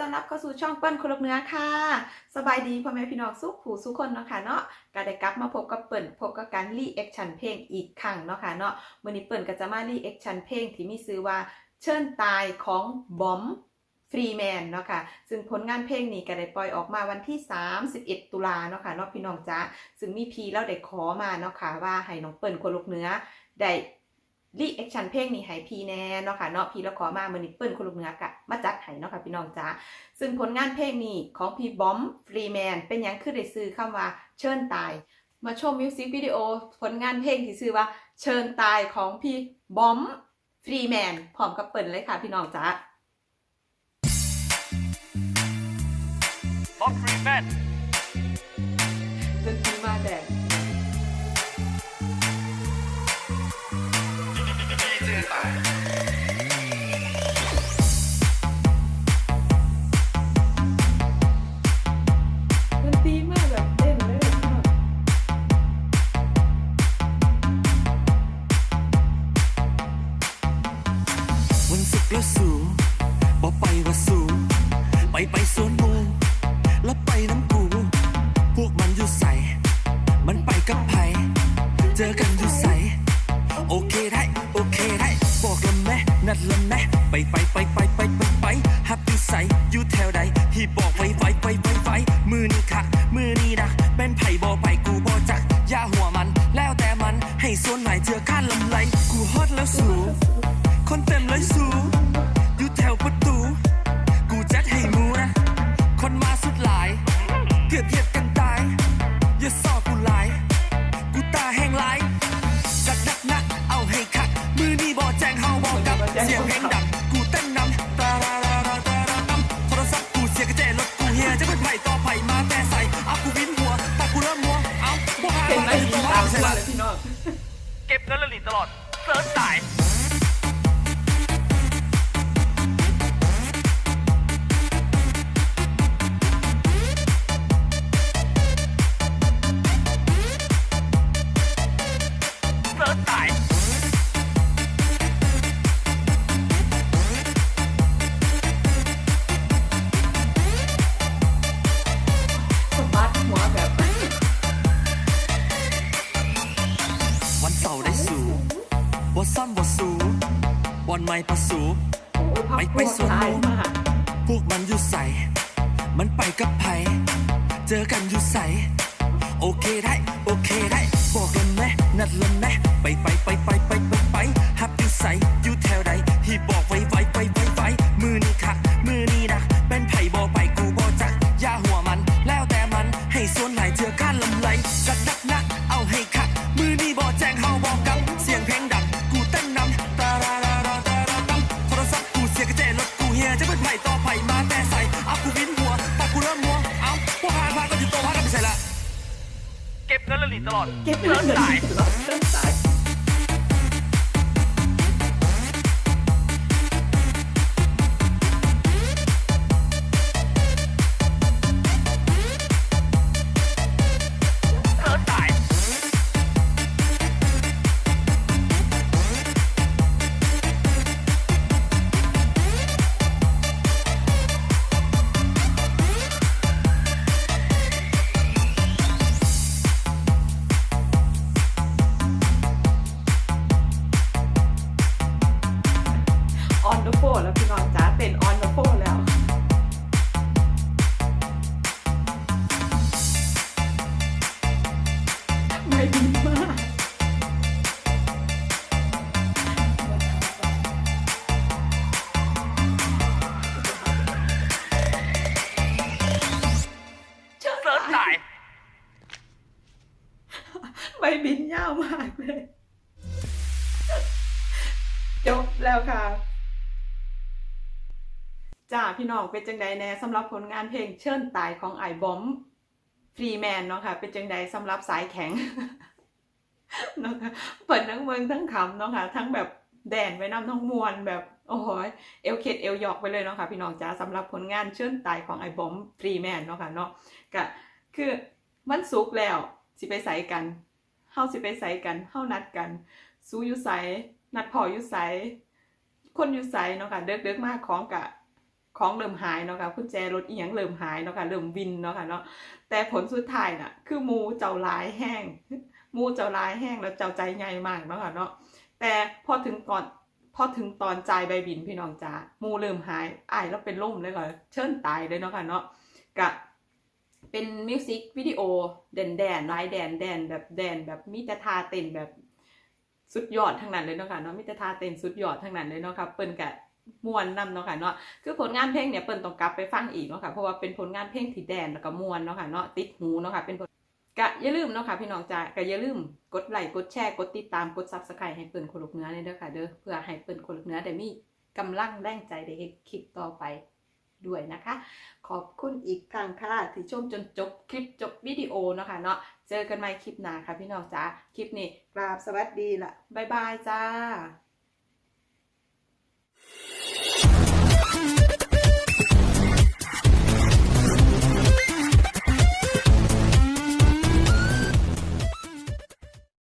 ตอนรับก็สู่ช่องเปิ้ลคนลกเนื้อค่ะ สบายดีพ่อแม่พี่น้องสุขผู้สุขคนเนาะค่ะเนาะก็ได้กลับมาพบกับเปิ้ลพบกับการรีแอคชั่นเพลงอีกครั้งเนาะค่ะเนาะมื้อนี้เปิ้ลก็จะมารีแอคชั่นเพลงที่มีชื่อว่าเชิญตายของบอมฟรีแมนเนาะค่ะ ซึ่งผลงานเพลงนี้ก็ได้ปล่อยออกมาวันที่ 31 ตุลาเนาะค่ะเนาะพี่น้องจ้าซึ่งมีพีแล้วได้ขอมาเนาะค่ะว่าให้น้องเปิ้ลคนลูกเนื้อได้ รีแอคชั่นเพลงนี้ให้พีแน่เนาะค่ะเนาะพีแล้วขอมามือนี้เปิ้ลคนลูกเนื้อกะมาจัดให้เนาะค่ะพี่น้องจ้าซึ่งผลงานเพลงนี้ของพี่บอมฟรีแมนเป็นยังคือได้ซื้อคำว่าเชิญตาย มาชมมิวสิกวิดีโอผลงานเพลงที่ชื่อว่าเชิญตายของพี่บอมฟรีแมนพร้อมกับเปิ้ลเลยค่ะพี่น้องจ้าบอมฟรีแมน กร์แล้วสูบอไปว่าสูไปไปสวนมูแล้วไปน้ำกู พวกมันอยู่ใส มันไปกับไผเจอกันอยู่ใส โอเคได้ โอเคได้ บอกละแม่นัดละแม่ไปไปไปไปไปไปไปฮับอยู่ใสอยู่แถวใดที่บอกไว้ไว้ไว้ไว้ไว้มือนี้ค่ะ มือนี้นะเป็นไผ่บอไปกูบอจักอย่าหัวมัน แล้วแต่มันให้ส่วนไหนเธอข้านลำไรกูฮอตแล้วสู เกือบเหยียบกันตาย อย่าสอกูหลาย กูตาแห้งหลายจัดหนักหนักเอาให้คัก มือนี่บอแจ้งเฮาบอกกับ เสียงเพลงดัง เซิร์ชสายสบัดหัวแบบวันเสาร์ได้สูบ่ซ้ำบ่สูวันใหม่ประสูไปไปสวนหมู่มากพวกมันอยู่ใส มันไปกับไผเจอกันอยู่ใส โอเคได้ โอเคได้ บอกเลยแม่นัดเลยแม่ไปไปไปไปไปไปไปฮับอยู่ใสอยู่แถวใดที่บอก หลีตลอดเก็บเงินเซิร์ชสาย นเดอะโฟแล้วพี่น้องจ้าเป็นออนเดอะโฟแล้วไม่ดีมากเซิร์ชสายใบบินยาวมากเลย จบแล้วค่ะ จ้าพี่น้องเป็นจังใดแน่สำหรับผลงานเพลงเชิญตายของไอบอมฟรีแมนเนาะค่ะ เป็นจังใดสำหรับสายแข็งเนาะค่ะเปิดทั้งเมืองทั้งขำเนาะค่ะ ทั้งแบบแดนไว้นำทั้งมวลแบบโอ้โหยเอวเข็ดเอวหยอกไปเลยเนาะค่ะพี่น้องจ้าสำหรับผลงานเชิญตายของไอบอมฟรีแมนเนาะค่ะเนาะก็คือมันสุกแล้วสิไปใส่กันเฮาสิไปใส่กันเฮานัดกันสู้อยู่ใสนัดพออยู่ใสคนอยู่ใสเนาะค่ะเด็กๆมากของกะ ของเริ่มหายเนาะค่ะกุญแจรถเอียงเริ่มหายเนาะค่ะเริ่มวินเนาะค่ะเนาะแต่ผลสุดท้ายน่ะ คือมูเจ้าลายแห้ง มูเจ้าลายแห้งแล้วเจ้าใจใหญ่มากเนาะค่ะเนาะแต่พอถึงก่อนพอถึงตอนจ่ายใบบินพี่น้องจ๋ามูเริ่มหายอายแล้วเป็นล่มเลยก็เชิญตายเลยเนาะค่ะเนาะกะเป็นมิวสิกวิดีโอแดนแดนลายแดนแดนแบบแดนแบบมีแต่ทาเต้นแบบสุดยอดทั้งนั้นเลยเนาะค่ะเนาะมีแต่ทาเต้นสุดยอดทั้งนั้นเลยเนาะค่ะเปิ้นกะ ม่วนนำเนาะค่ะเนาะคือผลงานเพลงเนี่ยเปิ้นต้องกลับไปฟังอีกเนาะค่ะเพราะว่าเป็นผลงานเพลงที่แดนแล้วก็ม่วนเนาะค่ะเนาะติดหูเนาะค่ะเป็นผลกะอย่าลืมเนาะค่ะพี่น้องจ๋ากะอย่าลืมกดไลค์กดแชร์กดติดตามกด Subscribe ให้เปิ้นคนลูกเนื้อเลยเด้อค่ะเด้อเพื่อให้เปิ้นคนลูกเนื้อได้มีกำลังแรงใจได้เฮ็ดคลิปต่อไปด้วยนะคะ ขอบคุณอีกครั้งค่ะที่ชมจนจบคลิปจบวิดีโอเนาะค่ะเนาะเจอกันใหม่คลิปหน้าค่ะพี่น้องจ้าคลิปนี้กราบสวัสดีละบ๊ายบายจ้า